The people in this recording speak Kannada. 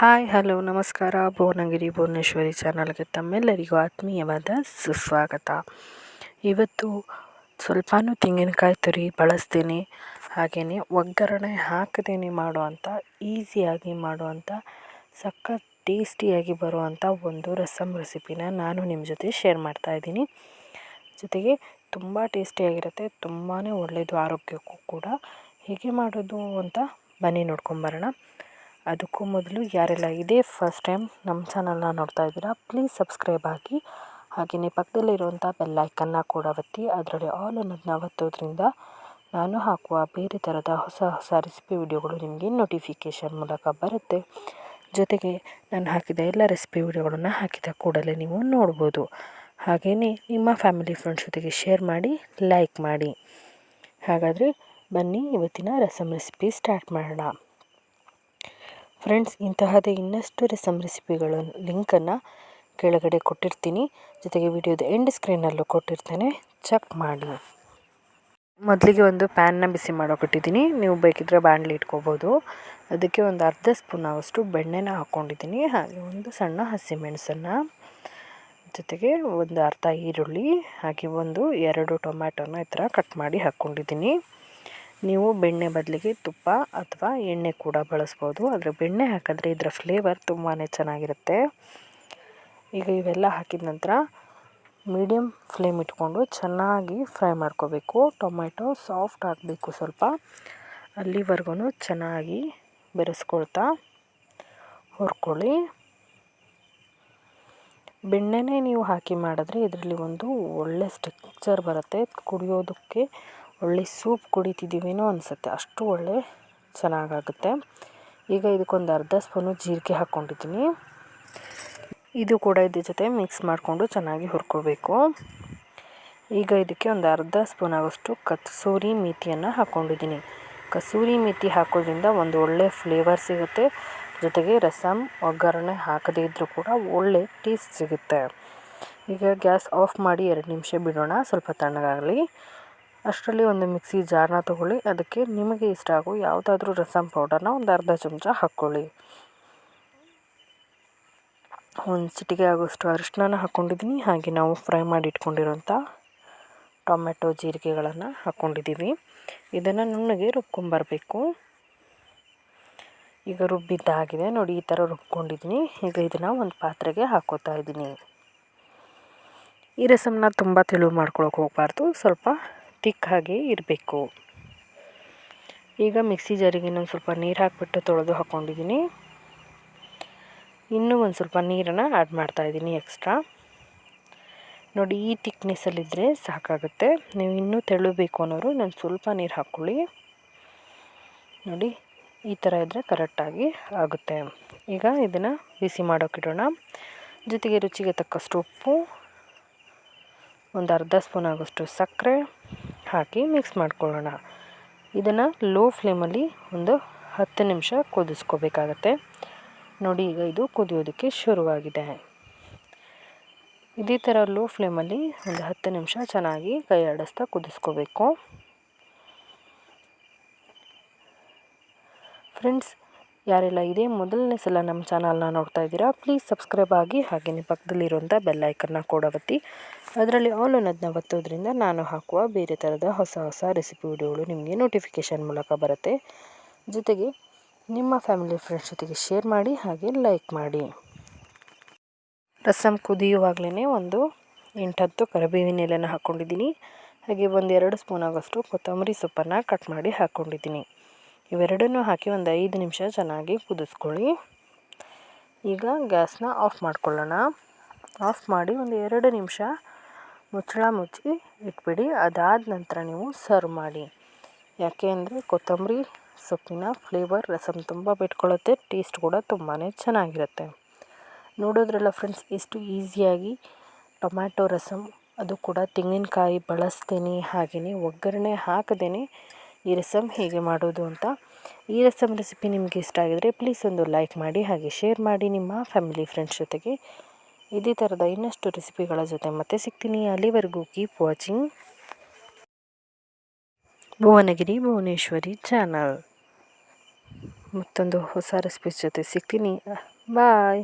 ಹಾಯ್, ಹಲೋ, ನಮಸ್ಕಾರ. ಭುವನಗಿರಿ, ಭುವನೇಶ್ವರಿ ಚಾನಲ್ಗೆ ತಮ್ಮೆಲ್ಲರಿಗೂ ಆತ್ಮೀಯವಾದ ಸುಸ್ವಾಗತ. ಇವತ್ತು ಸ್ವಲ್ಪನೂ ತೆಂಗಿನಕಾಯಿ ತುರಿ ಬಳಸ್ತೀನಿ. ಹಾಗೆಯೇ ಒಗ್ಗರಣೆ ಹಾಕದೇನೆ ಮಾಡುವಂಥ, ಈಸಿಯಾಗಿ ಮಾಡುವಂಥ, ಸಖತ್ ಟೇಸ್ಟಿಯಾಗಿ ಬರುವಂಥ ಒಂದು ರಸಮ್ ರೆಸಿಪಿನ ನಾನು ನಿಮ್ಮ ಜೊತೆ ಶೇರ್ ಮಾಡ್ತಾ ಇದ್ದೀನಿ. ಜೊತೆಗೆ ತುಂಬ ಟೇಸ್ಟಿಯಾಗಿರುತ್ತೆ ತುಂಬಾ ಒಳ್ಳೆಯದು, ಆರೋಗ್ಯಕ್ಕೂ ಕೂಡ. ಹೇಗೆ ಮಾಡೋದು ಅಂತ ಬನ್ನಿ ನೋಡ್ಕೊಂಬರೋಣ. ಅದಕ್ಕೂ ಮೊದಲು ಯಾರೆಲ್ಲ ಇದೇ ಫಸ್ಟ್ ಟೈಮ್ ನಮ್ಮ ಚಾನಲ್ನ ನೋಡ್ತಾ ಇದ್ದೀರಾ ಪ್ಲೀಸ್ ಸಬ್ಸ್ಕ್ರೈಬ್ ಆಗಿ. ಹಾಗೆಯೇ ಪಕ್ಕದಲ್ಲಿರುವಂಥ ಬೆಲ್ಲೈಕನ್ನ ಕೂಡ ಒತ್ತಿ, ಅದರಲ್ಲಿ ಆಲ್ ಅನ್ನೋದನ್ನ ಒತ್ತೋದ್ರಿಂದ ನಾನು ಹಾಕುವ ಬೇರೆ ಥರದ ಹೊಸ ಹೊಸ ರೆಸಿಪಿ ವಿಡಿಯೋಗಳು ನಿಮಗೆ ನೋಟಿಫಿಕೇಷನ್ ಮೂಲಕ ಬರುತ್ತೆ. ಜೊತೆಗೆ ನಾನು ಹಾಕಿದ ಎಲ್ಲ ರೆಸಿಪಿ ವಿಡಿಯೋಗಳನ್ನು ಹಾಕಿದ ಕೂಡಲೇ ನೀವು ನೋಡ್ಬೋದು. ಹಾಗೆಯೇ ನಿಮ್ಮ ಫ್ಯಾಮಿಲಿ ಫ್ರೆಂಡ್ಸ್ ಜೊತೆಗೆ ಶೇರ್ ಮಾಡಿ ಲೈಕ್ ಮಾಡಿ. ಹಾಗಾದರೆ ಬನ್ನಿ, ಇವತ್ತಿನ ರಸಮ್ ರೆಸಿಪಿ ಸ್ಟಾರ್ಟ್ ಮಾಡೋಣ. ಫ್ರೆಂಡ್ಸ್, ಇಂತಹದೇ ಇನ್ನಷ್ಟು ರೆಸಮ್ ರೆಸಿಪಿಗಳ ಲಿಂಕನ್ನು ಕೆಳಗಡೆ ಕೊಟ್ಟಿರ್ತೀನಿ. ಜೊತೆಗೆ ವಿಡಿಯೋದ ಎಂಡ್ ಸ್ಕ್ರೀನಲ್ಲೂ ಕೊಟ್ಟಿರ್ತೇನೆ. ಚೆಕ್ ಮಾಡಿ. ಮೊದಲಿಗೆ ಒಂದು ಪ್ಯಾನ್ನ ಬಿಸಿ ಮಾಡೋಕ್ಕಿಟ್ಟಿದ್ದೀನಿ ನೀವು ಬೇಕಿದ್ರೆ ಬಾಣಲಿ ಇಟ್ಕೋಬೋದು. ಅದಕ್ಕೆ ಒಂದು ಅರ್ಧ ಸ್ಪೂನ್ ಆಗೋಷ್ಟು ಬೆಣ್ಣೆನ ಹಾಕ್ಕೊಂಡಿದ್ದೀನಿ ಹಾಗೆ ಒಂದು ಸಣ್ಣ ಹಸಿಮೆಣಸನ್ನು. ಜೊತೆಗೆ ಒಂದು ಅರ್ಧ ಈರುಳ್ಳಿ, ಹಾಗೆ ಒಂದು ಎರಡು ಟೊಮ್ಯಾಟೊನ ಈ ಥರ ಕಟ್ ಮಾಡಿ ಹಾಕ್ಕೊಂಡಿದ್ದೀನಿ ನೀವು ಬೆಣ್ಣೆ ಬದಲಿಗೆ ತುಪ್ಪ ಅಥವಾ ಎಣ್ಣೆ ಕೂಡ ಬಳಸ್ಬೋದು. ಆದರೆ ಬೆಣ್ಣೆ ಹಾಕಿದ್ರೆ ಇದರ ಫ್ಲೇವರ್ ತುಂಬಾ ಚೆನ್ನಾಗಿರುತ್ತೆ. ಈಗ ಇವೆಲ್ಲ ಹಾಕಿದ ನಂತರ ಮೀಡಿಯಮ್ ಫ್ಲೇಮ್ ಇಟ್ಕೊಂಡು ಚೆನ್ನಾಗಿ ಫ್ರೈ ಮಾಡ್ಕೋಬೇಕು. ಟೊಮೆಟೊ ಸಾಫ್ಟ್ ಆಗಬೇಕು ಸ್ವಲ್ಪ. ಅಲ್ಲಿವರೆಗೂ ಚೆನ್ನಾಗಿ ಬೆರೆಸ್ಕೊಳ್ತಾ ಹುರ್ಕೊಳ್ಳಿ. ಬೆಣ್ಣೆನೇ ನೀವು ಹಾಕಿ ಮಾಡಿದ್ರೆ ಇದರಲ್ಲಿ ಒಂದು ಒಳ್ಳೆ ಸ್ಟ್ರಕ್ಚರ್ ಬರುತ್ತೆ. ಕುಡಿಯೋದಕ್ಕೆ ಒಳ್ಳೆ ಸೂಪ್ ಕುಡಿತಿದ್ದೀವೇನೋ ಅನಿಸುತ್ತೆ. ಅಷ್ಟು ಒಳ್ಳೆ ಚೆನ್ನಾಗಾಗುತ್ತೆ. ಈಗ ಇದಕ್ಕೊಂದು ಅರ್ಧ ಸ್ಪೂನು ಜೀರಿಗೆ ಹಾಕ್ಕೊಂಡಿದ್ದೀನಿ. ಇದು ಕೂಡ ಇದ್ರ ಜೊತೆ ಮಿಕ್ಸ್ ಮಾಡಿಕೊಂಡು ಚೆನ್ನಾಗಿ ಹುರ್ಕೋಬೇಕು. ಈಗ ಇದಕ್ಕೆ ಒಂದು ಅರ್ಧ ಸ್ಪೂನ್ ಆಗೋಷ್ಟು ಕಸೂರಿ ಮೇಥಿಯನ್ನು ಹಾಕ್ಕೊಂಡಿದ್ದೀನಿ. ಕಸೂರಿ ಮೇಥಿ ಹಾಕೋದ್ರಿಂದ ಒಂದು ಒಳ್ಳೆ ಫ್ಲೇವರ್ ಸಿಗುತ್ತೆ. ಜೊತೆಗೆ ರಸಮ್ ಒಗ್ಗರಣೆ ಹಾಕದೇ ಇದ್ದರೂ ಕೂಡ ಒಳ್ಳೆ ಟೇಸ್ಟ್ ಸಿಗುತ್ತೆ. ಈಗ ಗ್ಯಾಸ್ ಆಫ್ ಮಾಡಿ ಎರಡು ನಿಮಿಷ ಬಿಡೋಣ. ಸ್ವಲ್ಪ ತಣ್ಣಗಾಗಲಿ. ಅಷ್ಟರಲ್ಲಿ ಒಂದು ಮಿಕ್ಸಿ ಜಾರನ್ನ ತಗೊಳ್ಳಿ. ಅದಕ್ಕೆ ನಿಮಗೆ ಇಷ್ಟ ಆಗೋ ಯಾವುದಾದ್ರೂ ರಸಮ್ ಪೌಡರ್ನ ಒಂದು ಅರ್ಧ ಚಮಚ ಹಾಕ್ಕೊಳ್ಳಿ. ಒಂದು ಚಿಟಿಕೆ ಆಗೋಷ್ಟು ಅರಿಶಿನ ಹಾಕ್ಕೊಂಡಿದ್ದೀನಿ ಹಾಗೆ ನಾವು ಫ್ರೈ ಮಾಡಿ ಇಟ್ಕೊಂಡಿರೋಂಥ ಟೊಮೆಟೊ ಜೀರಿಗೆಗಳನ್ನು ಹಾಕ್ಕೊಂಡಿದ್ದೀವಿ ಇದನ್ನು ನುಣ್ಣಗೆ ರುಬ್ಕೊಂಬರಬೇಕು. ಈಗ ರುಬ್ಬಿದ್ದಾಗಿದೆ ನೋಡಿ, ಈ ಥರ ರುಬ್ಕೊಂಡಿದ್ದೀನಿ. ಈಗ ಇದನ್ನು ಒಂದು ಪಾತ್ರೆಗೆ ಹಾಕೋತಾ ಇದ್ದೀನಿ. ಈ ರಸಮನ್ನ ತುಂಬ ತೆಳು ಮಾಡ್ಕೊಳಕ್ಕೆ ಹೋಗಬಾರ್ದು. ಸ್ವಲ್ಪ ತಿಕ್ಕಾಗಿ ಇರಬೇಕು. ಈಗ ಮಿಕ್ಸಿ ಜಾರಿಗೆ ಇನ್ನೊಂದು ಸ್ವಲ್ಪ ನೀರು ಹಾಕಿಬಿಟ್ಟು ತೊಳೆದು ಹಾಕ್ಕೊಂಡಿದ್ದೀನಿ ಇನ್ನೂ ಒಂದು ಸ್ವಲ್ಪ ನೀರನ್ನು ಆ್ಯಡ್ ಮಾಡ್ತಾಯಿದ್ದೀನಿ ಎಕ್ಸ್ಟ್ರಾ ನೋಡಿ, ಈ ತಿಕ್ನೆಸ್ಸಲ್ಲಿದ್ದರೆ ಸಾಕಾಗುತ್ತೆ. ನೀವು ಇನ್ನೂ ತೆಳುಬೇಕು ಅನ್ನೋರು ನಾನು ಸ್ವಲ್ಪ ನೀರು ಹಾಕ್ಕೊಳ್ಳಿ. ನೋಡಿ, ಈ ಥರ ಇದ್ದರೆ ಕರೆಕ್ಟಾಗಿ ಆಗುತ್ತೆ. ಈಗ ಇದನ್ನು ಬಿಸಿ ಮಾಡೋಕ್ಕಿಡೋಣ ಜೊತೆಗೆ ರುಚಿಗೆ ತಕ್ಕಷ್ಟು ಉಪ್ಪು, ಒಂದು ಅರ್ಧ ಸ್ಪೂನ್ ಆಗೋಷ್ಟು ಸಕ್ಕರೆ ಹಾಕಿ ಮಿಕ್ಸ್ ಮಾಡ್ಕೊಳ್ಳೋಣ. ಇದನ್ನು ಲೋ ಫ್ಲೇಮಲ್ಲಿ ಒಂದು ಹತ್ತು ನಿಮಿಷ ಕುದಿಸ್ಕೋಬೇಕಾಗತ್ತೆ. ನೋಡಿ, ಈಗ ಇದು ಕುದಿಯೋದಕ್ಕೆ ಶುರುವಾಗಿದೆ. ಇದೇ ಥರ ಲೋ ಫ್ಲೇಮಲ್ಲಿ ಒಂದು ಹತ್ತು ನಿಮಿಷ ಚೆನ್ನಾಗಿ ಕೈ ಆಡಿಸ್ತಾ ಕುದಿಸ್ಕೋಬೇಕು. ಫ್ರೆಂಡ್ಸ್ ಯಾರೆಲ್ಲ ಇದೇ, ಮೊದಲನೇ ಸಲ ನಮ್ಮ ಚಾನಲ್ನ ನೋಡ್ತಾ ಇದ್ದೀರಾ ಪ್ಲೀಸ್ ಸಬ್ಸ್ಕ್ರೈಬ್ ಆಗಿ ಹಾಗೆಯೇ ಪಕ್ಕದಲ್ಲಿರುವಂಥ ಬೆಲ್ಲೈಕನ್ನ ಕೂಡ ಒತ್ತಿ ಅದರಲ್ಲಿ ಆಲ್ ಅನ್ನೋದನ್ನ ಒತ್ತೋದ್ರಿಂದ ನಾನು ಹಾಕುವ ಬೇರೆ ಥರದ ಹೊಸ ಹೊಸ ರೆಸಿಪಿ ವಿಡಿಯೋಗಳು ನಿಮಗೆ ನೋಟಿಫಿಕೇಷನ್ ಮೂಲಕ ಬರುತ್ತೆ. ಜೊತೆಗೆ ನಿಮ್ಮ ಫ್ಯಾಮಿಲಿ ಫ್ರೆಂಡ್ಸ್ ಜೊತೆಗೆ ಶೇರ್ ಮಾಡಿ ಹಾಗೆ ಲೈಕ್ ಮಾಡಿ. ರಸಮ್ ಕುದಿಯುವಾಗಲೇ ಒಂದು ಎಂಟತ್ತು ಕರಿಬೇವಿನ ಎಲೆನ ಹಾಕ್ಕೊಂಡಿದ್ದೀನಿ ಹಾಗೆ ಒಂದು ಎರಡು ಸ್ಪೂನ್ ಆಗೋಷ್ಟು ಕೊತ್ತಂಬರಿ ಸೊಪ್ಪನ್ನು ಕಟ್ ಮಾಡಿ ಹಾಕ್ಕೊಂಡಿದ್ದೀನಿ ಇವೆರಡನ್ನೂ ಹಾಕಿ ಒಂದು ಐದು ನಿಮಿಷ ಚೆನ್ನಾಗಿ ಕುದಿಸ್ಕೊಳ್ಳಿ. ಈಗ ಗ್ಯಾಸ್ನ ಆಫ್ ಮಾಡ್ಕೊಳ್ಳೋಣ. ಆಫ್ ಮಾಡಿ ಒಂದು ಎರಡು ನಿಮಿಷ ಮುಚ್ಚಳ ಮುಚ್ಚಿ ಇಟ್ಬಿಡಿ. ಅದಾದ ನಂತರ ನೀವು ಸರ್ವ್ ಮಾಡಿ. ಯಾಕೆ ಅಂದರೆ ಕೊತ್ತಂಬರಿ, ಸೊಪ್ಪಿನ ಫ್ಲೇವರ್ ರಸಮ್ ತುಂಬ ಬಿಟ್ಕೊಳ್ಳುತ್ತೆ, ಟೇಸ್ಟ್ ಕೂಡ ತುಂಬಾ ಚೆನ್ನಾಗಿರುತ್ತೆ. ನೋಡೋದ್ರಲ್ಲ ಫ್ರೆಂಡ್ಸ್, ಎಷ್ಟು ಈಸಿಯಾಗಿ ಟೊಮ್ಯಾಟೊ ರಸಮ್ ಅದು ಕೂಡ ತೆಂಗಿನಕಾಯಿ ಬಳಸ್ತೀನಿ ಹಾಗೆಯೇ ಒಗ್ಗರಣೆ ಹಾಕದೇ ಈ ರಸಮ್ ಹೇಗೆ ಮಾಡೋದು ಅಂತ ಈ ರಸಮ್ ರೆಸಿಪಿ ನಿಮಗೆ ಇಷ್ಟ ಆಗಿದ್ರೆ ಪ್ಲೀಸ್ ಒಂದು ಲೈಕ್ ಮಾಡಿ ಹಾಗೆ ಶೇರ್ ಮಾಡಿ ನಿಮ್ಮ ಫ್ಯಾಮಿಲಿ ಫ್ರೆಂಡ್ಸ್ ಜೊತೆಗೆ. ಇದೇ ಥರದ ಇನ್ನಷ್ಟು ರೆಸಿಪಿಗಳ ಜೊತೆ ಮತ್ತೆ ಸಿಗ್ತೀನಿ. ಅಲ್ಲಿವರೆಗೂ keep watching Bhuvanagiri Bhuvaneshwari channel ಮತ್ತೊಂದು ಹೊಸ ರೆಸಿಪೀಸ್ ಜೊತೆ ಸಿಗ್ತೀನಿ. ಬಾಯ್